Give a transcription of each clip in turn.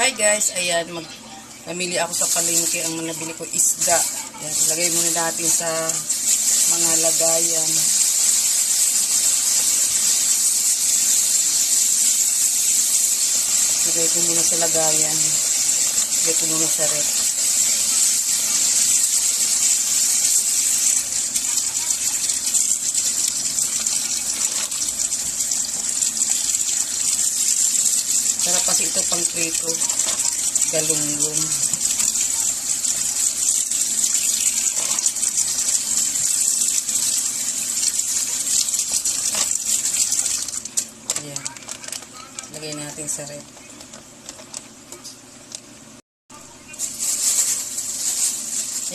Hi guys, ayan, mag namili ako sa palengke ang nabili ko isda. Ayan, ilagay muna natin sa mga lagayan. Lagay ko muna sa lagayan. Lagay ko muna sa rep. kasi ito pang prito. Galunggong. Ayan. Lagay natin sa rep.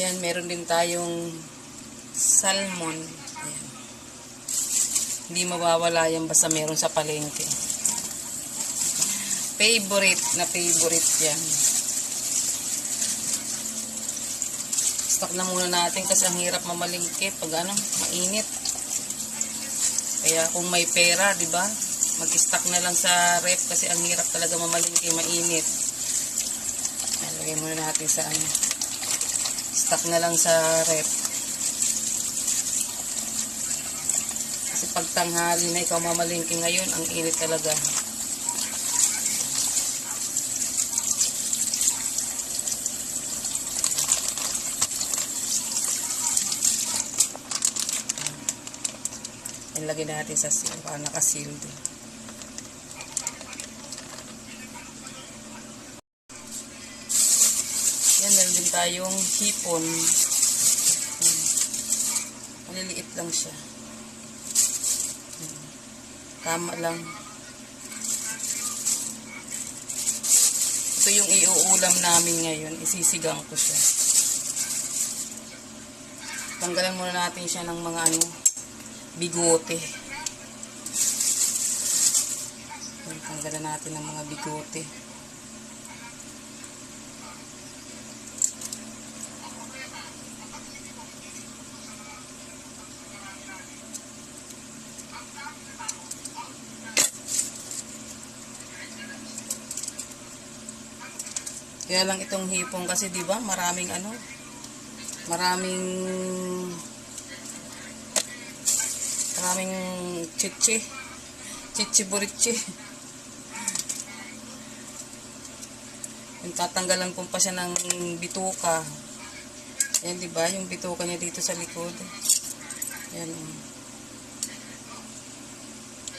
Ayan, meron din tayong salmon. Ayan. Hindi mawawala yan basta meron sa palengke. Favorite na favorite yan. Stock na muna natin kasi ang hirap mamalingkit pag ano, mainit. Kaya kung may pera, di ba? Mag-stock na lang sa rep kasi ang hirap talaga mamalingki, mainit. Lagay muna natin sa ano. Stock na lang sa rep. Kasi pag tanghali na ikaw mamalingki ngayon, ang init talaga. Ilagay natin sa seal para nakaseal din. Yan, meron din tayong hipon. Yan. Maliliit lang siya. Yan. Tama lang. Ito yung iuulam namin ngayon. Isisigang ko siya. Tanggalan muna natin siya ng mga ano, bigote. Tanggalan natin ng mga bigote. Kaya lang itong hipong kasi 'di ba, maraming ano, maraming maraming chichi. Chichi burichi. Yung tatanggalan ko pa siya ng bituka. Yan 'di ba, yung bituka niya dito sa likod. Yan. oh.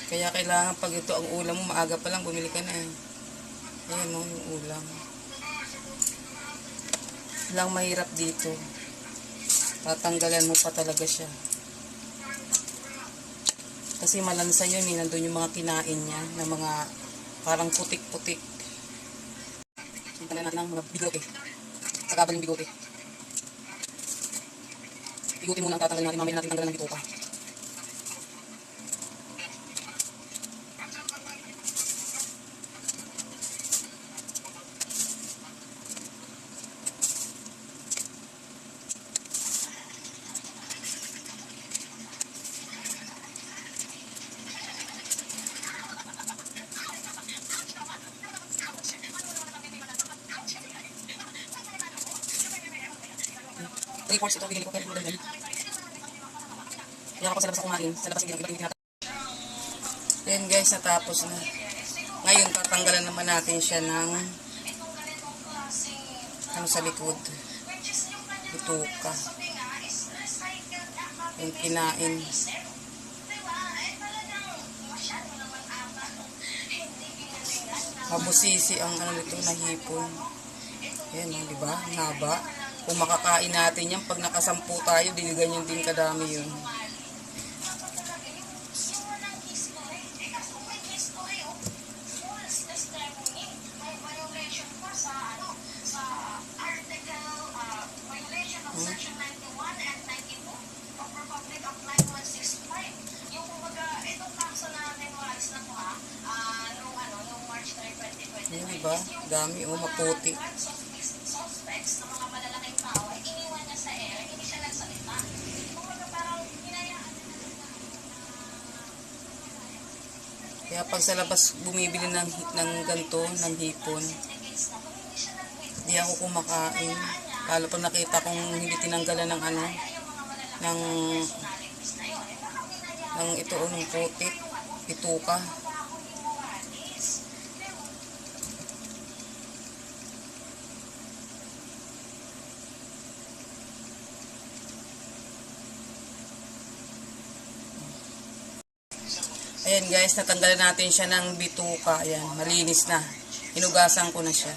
Kaya kailangan pag ito ang ulam mo, maaga pa lang bumili ka na eh. Ayan o, yung ulam. Walang mahirap dito. Tatanggalan mo pa talaga siya. Kasi malansa yun eh. Nandun yung mga kinain niya na mga parang putik-putik. Tanggalan natin ng mga bigote. Sa kabal yung bigote. Bigote muna ang tatanggalin natin. Mamaya natin tanggalan ng bituka. Three fourths ito, bigyan ko kaya madali. Kaya ako sa labas kumain. Sa labas yung tinatapos. Yan guys, natapos na. Ngayon, tatanggalan naman natin siya ng ano sa likod. Bituka. Yung kinain. Mabusisi ang ano nito na hipon. Yan o, di ba? Ang haba. Kung makakain natin yan, pag nakasampu tayo, di ganyan din kadami yun. Di ba? Dami o, maputi. suspects na mga malalaking tao ay iniwan niya sa air, hindi siya nagsalita. Kumbaga parang hinayaan niya na Kaya pag sa labas bumibili ng, ng ganito, ng hipon, Hindi ako kumakain. Lalo pag nakita kong hindi tinanggalan ng ano, ng, ng ito, ng putik, ituka. Ayan guys, natanggalan natin siya ng bituka. Ayan, malinis na. Hinugasan ko na siya.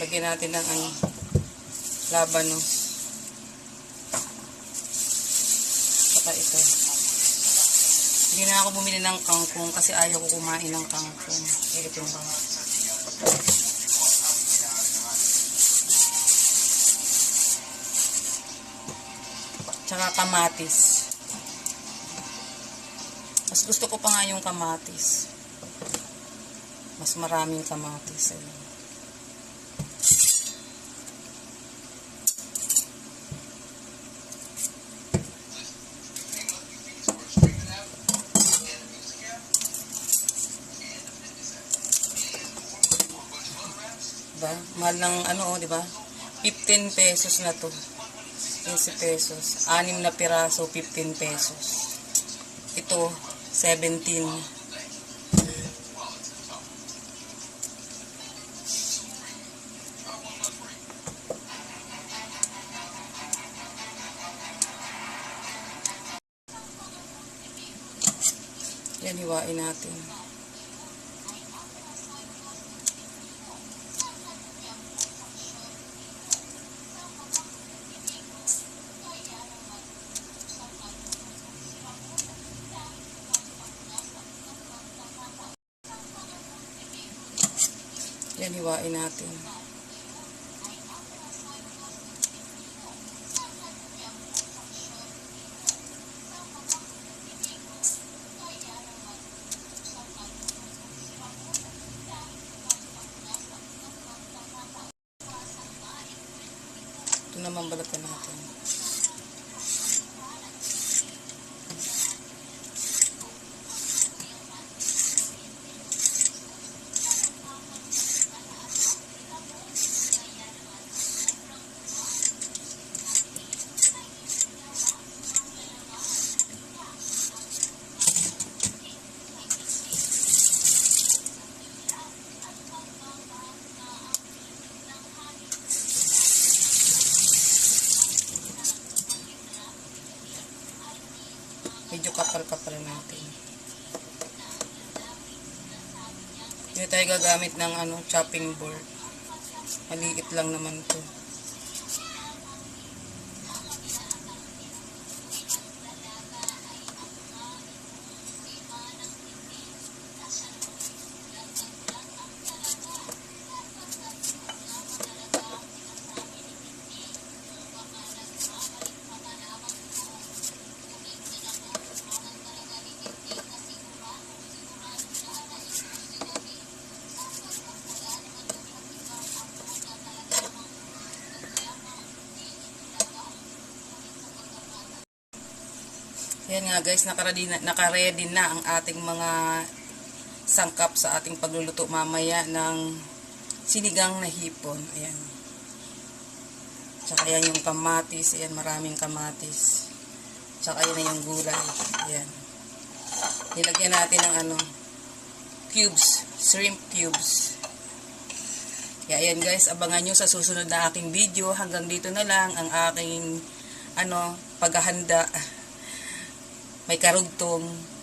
Lagyan natin ng ano, labanos. Saka ito. Hindi na ako bumili ng kangkong kasi ayaw ko kumain ng kangkong. Eh, ito yung kangkong. Tsaka kamatis. Mas gusto ko pa nga yung kamatis. Mas maraming kamatis. Ayun. Diba? Mahal ng ano, oh, di ba? 15 pesos na to. 15 pesos. Anim na piraso, 15 pesos. Ito, 17. Yan, hiwain natin. Hiwain natin. Ito naman balatan natin. Medyo kapal-kapal natin. Hindi tayo gagamit ng ano, chopping board. Maliit lang naman to. Yan nga guys, nakaready na, nakaready na ang ating mga sangkap sa ating pagluluto mamaya ng sinigang na hipon. Ayan. Tsaka yan yung kamatis. Ayan, maraming kamatis. Tsaka yan na yung gulay. Ayan. Nilagyan natin ng ano, cubes, shrimp cubes. Kaya ayan guys, abangan nyo sa susunod na aking video. Hanggang dito na lang ang aking ano, paghahanda may karugtong